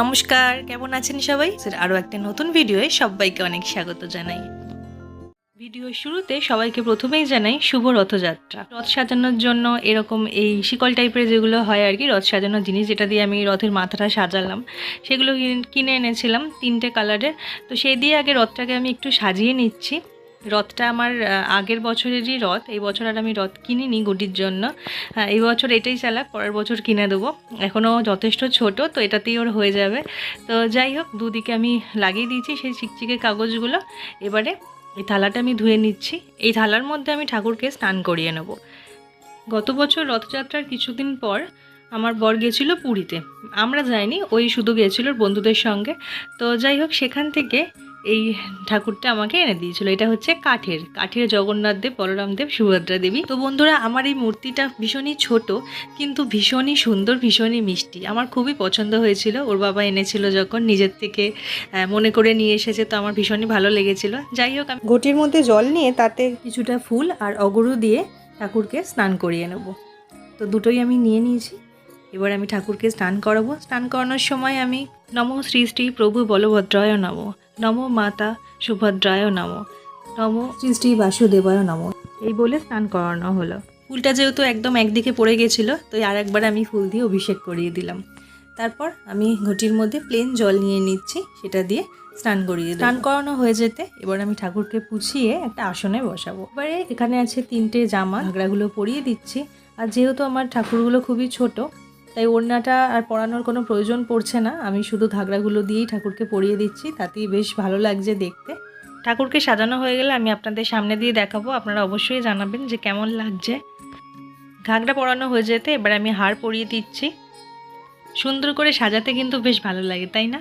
নমস্কার, কেমন আছেন সবাই? আরও একটা নতুন ভিডিওয়ে সবাইকে অনেক স্বাগত জানাই। ভিডিও শুরুতে সবাইকে প্রথমেই জানাই শুভ রথযাত্রা। রথ সাজানোর জন্য এরকম এই শিকল টাইপের যেগুলো হয় আর কি, রথ সাজানোর জিনিস যেটা দিয়ে আমি রথের মাথাটা সাজালাম, সেগুলো কিনে এনেছিলাম তিনটে কালারের তো সেই দিয়ে আগে রথটাকে আমি একটু সাজিয়ে নিচ্ছি। রথটা আমার আগের বছরেরই রথ। এই বছর আর আমি রথ কিনিনি গুটির জন্য। এই বছর এটাই চালাক পরের বছর কিনে দেবো। এখনও যথেষ্ট ছোট, তো এটাতেই ওর হয়ে যাবে। তো যাই হোক, দুদিকে আমি লাগিয়ে দিয়েছি সেই চিকচিকে কাগজগুলো। এবারে এই থালাটা আমি ধুয়ে নিচ্ছি। এই থালার মধ্যে আমি ঠাকুরকে স্নান করিয়ে নেব। গত বছর রথযাত্রার কিছুদিন পর আমার বর গেছিল পুরীতে। আমরা যাইনি, ওই শুধু গেছিল বন্ধুদের সঙ্গে। তো যাই হোক, সেখান থেকে এই ঠাকুরটা আমাকে এনে দিয়েছিল। এটা হচ্ছে কাঠের কাঠের জগন্নাথ দেব, বলরাম দেব, সুভদ্রা দেবী। তো বন্ধুরা, আমার এই মূর্তিটা ভীষণই ছোট, কিন্তু ভীষণই সুন্দর, ভীষণই মিষ্টি। আমার খুবই পছন্দ হয়েছিল। ওর বাবা এনেছিল যখন নিজের থেকে মনে করে নিয়ে এসেছে, তো আমার ভীষণই ভালো লেগেছিল। যাই হোক, আমি ঘটির মধ্যে জল নিয়ে তাতে কিছুটা ফুল আর অগরু দিয়ে ঠাকুরকে স্নান করিয়ে নেব। তো দুটোই আমি নিয়ে নিয়েছি। এবার আমি ঠাকুরকে স্নান করাবো। স্নান করানোর সময় আমি নম শ্রী শ্রী প্রভু বলভদ্রায় নম। নম মাতা সুভদ্রায় নম। নম শ্রী শ্রী বাসুদেবায় নম। এই বলে স্নান করানো হলো। ফুলটা যেহেতু একদম একদিকে পড়ে গেছিল তো আর একবার আমি ফুল দিয়ে অভিষেক করিয়ে দিলাম। তারপর আমি ঘটির মধ্যে প্লেন জল নিয়ে নিচ্ছি সেটা দিয়ে স্নান করিয়ে। স্নান করানো হয়ে যেতে এবার আমি ঠাকুরকে পুছিয়ে একটা আসনে বসাবো। এবারে এখানে আছে তিনটে জামা ঘাগড়াগুলো পরিয়ে দিচ্ছি। আর যেহেতু আমার ঠাকুরগুলো খুবই ছোট তাই ওড়নাটা আর পরানোর কোনো প্রয়োজন পড়ছে না। আমি শুধু ঘাগড়াগুলো দিয়েই ঠাকুরকে পরিয়ে দিচ্ছি, তাতেই বেশ ভালো লাগছে দেখতে। ঠাকুরকে সাজানো হয়ে গেলে আমি আপনাদের সামনে দিয়ে দেখাবো। আপনারা অবশ্যই জানাবেন যে কেমন লাগছে। ঘাগড়া পরানো হয়ে যেতে এবার আমি হার পরিয়ে দিচ্ছি। সুন্দর করে সাজাতে কিন্তু বেশ ভালো লাগে, তাই না?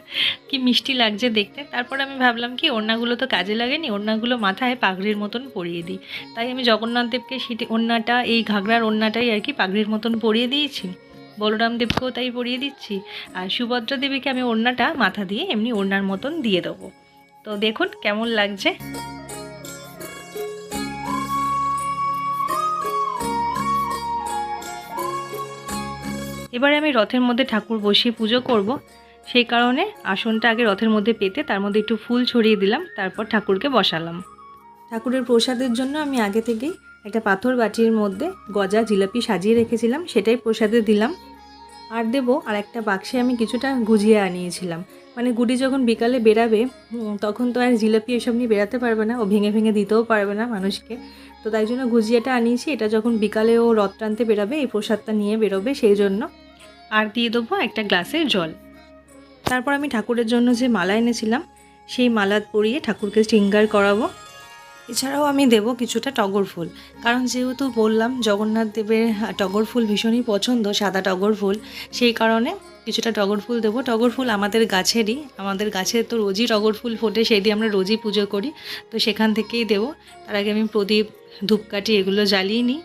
কি মিষ্টি লাগছে দেখতে। তারপর আমি ভাবলাম কি, ওড়নাগুলো তো কাজে লাগেনি, ওড়নাগুলো মাথায় পাগড়ির মতন পরিয়ে দিই। তাই আমি জগন্নাথ দেবকে সেটি ওড়নাটা, এই ঘাগড়ার ওড়নাটাই আর কি পাগড়ির মতন পরিয়ে দিয়েছি। বলরাম দেবকেও তাই পরিয়ে দিচ্ছি। আর সুভদ্রা দেবীকে আমি ওড়নাটা মাথা দিয়ে এমনি ওড়নার মতন দিয়ে দেবো। তো দেখুন কেমন লাগছে। এবারে আমি রথের মধ্যে ঠাকুর বসিয়ে পুজো করব। সেই কারণে আসনটা আগে রথের মধ্যে পেতে তার মধ্যে একটু ফুল ছড়িয়ে দিলাম, তারপর ঠাকুরকে বসালাম। ঠাকুরের প্রসাদের জন্য আমি আগে থেকেই একটা পাথর বাটির মধ্যে গজা জিলাপি সাজিয়ে রেখেছিলাম, সেটাই প্রসাদে দিলাম। আর দেবো আর একটা বাক্সে আমি কিছুটা গুজিয়ে আনিয়েছিলাম। মানে গুডি যখন বিকালে বেরাবে তখন তো আর জিলাপি এসব নিয়ে বেরাতে পারবে না, ও ভেঙে ভেঙে দিতেও পারবে না মানুষকে। তো তাই জন্য গুজিয়াটা আনিয়েছি, এটা যখন বিকালে ও রথ টানতে বেরাবে, এই প্রসাদটা নিয়ে বেরোবে সেই জন্য। আর দিয়ে দেবো একটা গ্লাসের জল। তারপর আমি ঠাকুরের জন্য যে মালা এনেছিলাম, সেই মালা পরিয়ে ঠাকুরকে শৃঙ্গার করাবো। এছাড়াও আমি দেব কিছুটা টগর ফুল। কারণ যেহেতু বললাম, জগন্নাথ দেবের টগর ফুল ভীষণই পছন্দ, সাদা টগর ফুল। সেই কারণে কিছুটা টগর ফুল দেবো। টগর ফুল আমাদের গাছেরই, আমাদের গাছে তো রোজই টগর ফুল ফোটে, সেই দিয়ে আমরা রোজই পুজো করি। তো সেখান থেকেই দেবো। তার আগে আমি প্রদীপ, ধূপকাঠি এগুলো জ্বালিয়ে নিই।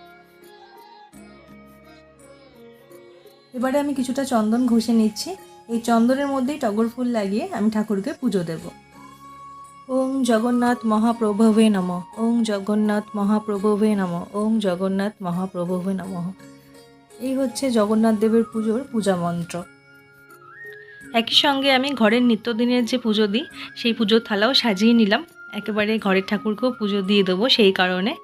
এবারে আমি কিছুটা চন্দন ঘষে নিচ্ছি। এই চন্দনের মধ্যেই টগর ফুল লাগিয়ে আমি ঠাকুরকে পুজো দেব। ওং জগন্নাথ মহাপ্রভবে নম। ওং জগন্নাথ মহাপ্রভবে নম। ওং জগন্নাথ মহাপ্রভবে নম। এই হচ্ছে জগন্নাথ দেবের পুজোর পূজা মন্ত্র। একই সঙ্গে আমি ঘরের নিত্যদিনের যে পুজো দিই, সেই পুজোর থালাও সাজিয়ে নিলাম। একেবারে ঘরের ঠাকুরকেও পুজো দিয়ে দেবো সেই কারণে।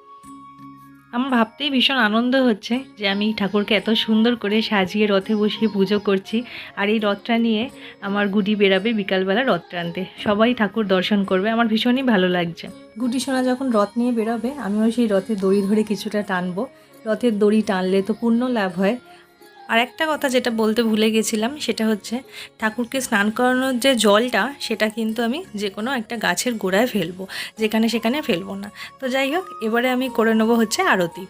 আমার ভাবতেই ভীষণ আনন্দ হচ্ছে যে আমি ঠাকুরকে এত সুন্দর করে সাজিয়ে রথে বসিয়ে পুজো করছি আর এই রথটা নিয়ে আমার গুডি বেরাবে বিকালবেলা রথ টানতে। সবাই ঠাকুর দর্শন করবে, আমার ভীষণই ভালো লাগছে। গুডি সোনা যখন রথ নিয়ে বেরোবে, আমিও সেই রথের দড়ি ধরে কিছুটা টানবো। রথের দড়ি টানলে তো পূর্ণ লাভ হয়। আর একটা কথা যেটা বলতে ভুলে গেছিলাম সেটা হচ্ছে ঠাকুরকে স্নান করানোর যে জলটা, সেটা কিন্তু আমি যে কোনো একটা গাছের গোড়ায় ফেলব, যেখানে সেখানে ফেলব না। তো যাই হোক, এবারে আমি করে নেব হচ্ছে আরতি।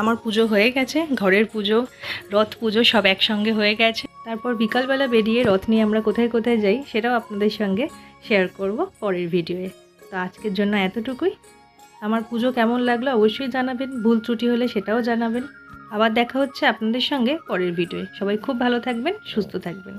আমার পুজো হয়ে গেছে, ঘরের পুজো, রথ পুজো সব একসঙ্গে হয়ে গেছে। তারপর বিকালবেলা বেরিয়ে রথ নিয়ে আমরা কোথায় কোথায় যাই সেটাও আপনাদের সঙ্গে শেয়ার করব পরের ভিডিওয়ে তো আজকের জন্য এতটুকুই। আমার পুজো কেমন লাগল অবশ্যই জানাবেন, ভুল ত্রুটি হলে সেটাও জানাবেন। আবার দেখা হচ্ছে আপনাদের সঙ্গে পরের ভিডিওয়ে সবাই খুব ভালো থাকবেন, সুস্থ থাকবেন।